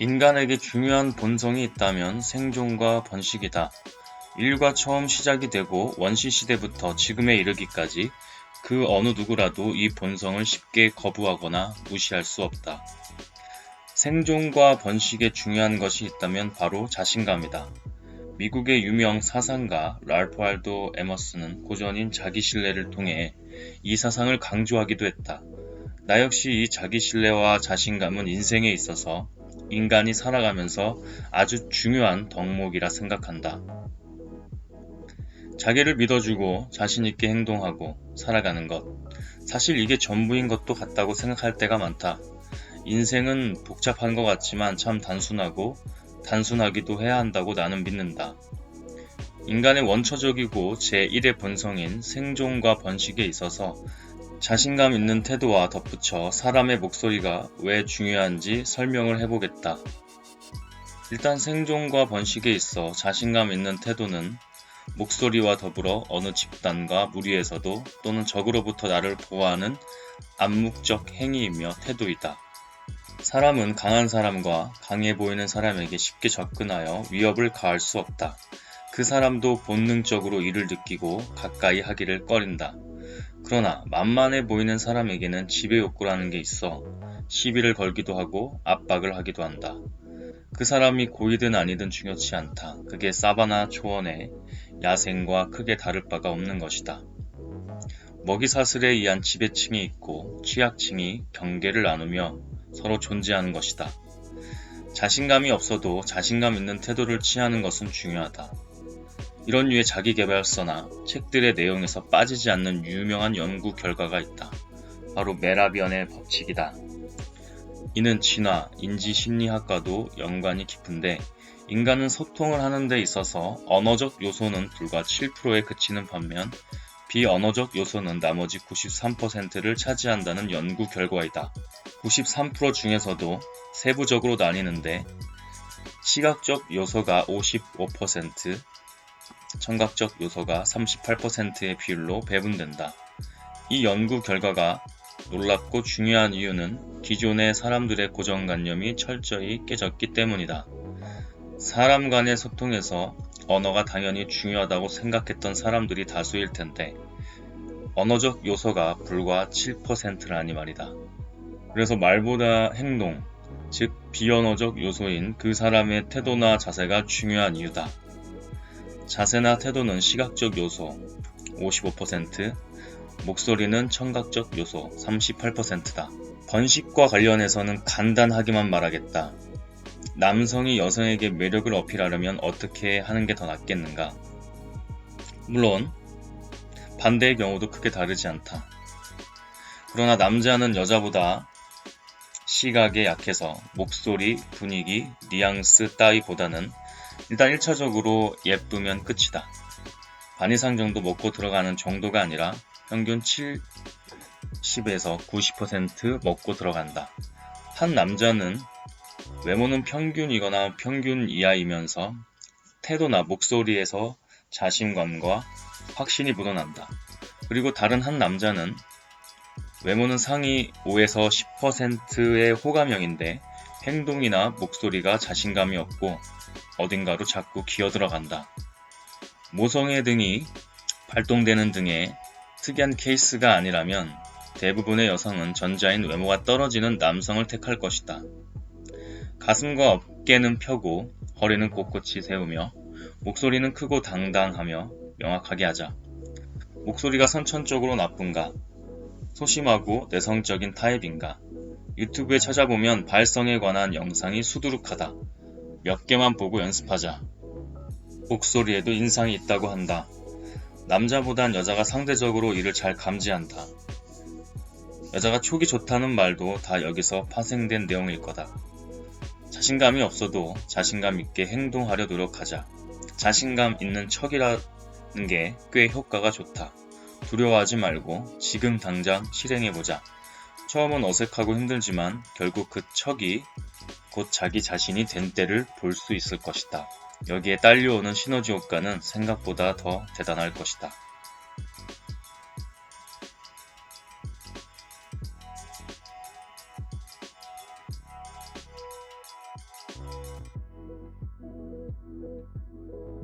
인간에게 중요한 본성이 있다면 생존과 번식이다. 인류가 처음 시작이 되고 원시 시대부터 지금에 이르기까지 그 어느 누구라도 이 본성을 쉽게 거부하거나 무시할 수 없다. 생존과 번식에 중요한 것이 있다면 바로 자신감이다. 미국의 유명 사상가 랄프 알도 에머스는 고전인 자기 신뢰를 통해 이 사상을 강조하기도 했다. 나 역시 이 자기 신뢰와 자신감은 인생에 있어서 인간이 살아가면서 아주 중요한 덕목이라 생각한다. 자기를 믿어주고 자신있게 행동하고 살아가는 것. 사실 이게 전부인 것도 같다고 생각할 때가 많다. 인생은 복잡한 것 같지만 참 단순하고 단순하기도 해야 한다고 나는 믿는다. 인간의 원초적이고 제1의 본성인 생존과 번식에 있어서 자신감 있는 태도와 덧붙여 사람의 목소리가 왜 중요한지 설명을 해보겠다. 일단 생존과 번식에 있어 자신감 있는 태도는 목소리와 더불어 어느 집단과 무리에서도 또는 적으로부터 나를 보호하는 암묵적 행위이며 태도이다. 사람은 강한 사람과 강해 보이는 사람에게 쉽게 접근하여 위협을 가할 수 없다. 그 사람도 본능적으로 이를 느끼고 가까이 하기를 꺼린다. 그러나 만만해 보이는 사람에게는 지배 욕구라는 게 있어 시비를 걸기도 하고 압박을 하기도 한다. 그 사람이 고이든 아니든 중요치 않다. 그게 사바나 초원의 야생과 크게 다를 바가 없는 것이다. 먹이사슬에 의한 지배층이 있고 취약층이 경계를 나누며 서로 존재하는 것이다. 자신감이 없어도 자신감 있는 태도를 취하는 것은 중요하다. 이런 류의 자기개발서나 책들의 내용에서 빠지지 않는 유명한 연구 결과가 있다. 바로 메라비언의 법칙이다. 이는 진화, 인지 심리학과도 연관이 깊은데 인간은 소통을 하는 데 있어서 언어적 요소는 불과 7%에 그치는 반면 비언어적 요소는 나머지 93%를 차지한다는 연구 결과이다. 93% 중에서도 세부적으로 나뉘는데 시각적 요소가 55%, 청각적 요소가 38%의 비율로 배분된다. 이 연구 결과가 놀랍고 중요한 이유는 기존의 사람들의 고정관념이 철저히 깨졌기 때문이다. 사람 간의 소통에서 언어가 당연히 중요하다고 생각했던 사람들이 다수일 텐데 언어적 요소가 불과 7%라니 말이다. 그래서 말보다 행동, 즉 비언어적 요소인 그 사람의 태도나 자세가 중요한 이유다. 자세나 태도는 시각적 요소 55%, 목소리는 청각적 요소 38%다. 번식과 관련해서는 간단하게만 말하겠다. 남성이 여성에게 매력을 어필하려면 어떻게 하는 게 더 낫겠는가? 물론 반대의 경우도 크게 다르지 않다. 그러나 남자는 여자보다 시각에 약해서 목소리, 분위기, 뉘앙스 따위보다는 일단 1차적으로 예쁘면 끝이다. 반 이상 정도 먹고 들어가는 정도가 아니라 평균 70에서 90% 먹고 들어간다. 한 남자는 외모는 평균이거나 평균 이하이면서 태도나 목소리에서 자신감과 확신이 묻어난다. 그리고 다른 한 남자는 외모는 상위 5에서 10%의 호감형인데 행동이나 목소리가 자신감이 없고 어딘가로 자꾸 기어 들어간다. 모성애 등이 발동되는 등의 특이한 케이스가 아니라면 대부분의 여성은 전자인 외모가 떨어지는 남성을 택할 것이다. 가슴과 어깨는 펴고 허리는 꼿꼿이 세우며 목소리는 크고 당당하며 명확하게 하자. 목소리가 선천적으로 나쁜가? 소심하고 내성적인 타입인가? 유튜브에 찾아보면 발성에 관한 영상이 수두룩하다. 몇 개만 보고 연습하자. 목소리에도 인상이 있다고 한다. 남자보단 여자가 상대적으로 이를 잘 감지한다. 여자가 촉이 좋다는 말도 다 여기서 파생된 내용일 거다. 자신감이 없어도 자신감 있게 행동하려 노력하자. 자신감 있는 척이라는 게 꽤 효과가 좋다. 두려워하지 말고 지금 당장 실행해보자. 처음은 어색하고 힘들지만 결국 그 척이 곧 자기 자신이 된 때를 볼 수 있을 것이다. 여기에 딸려오는 시너지 효과는 생각보다 더 대단할 것이다.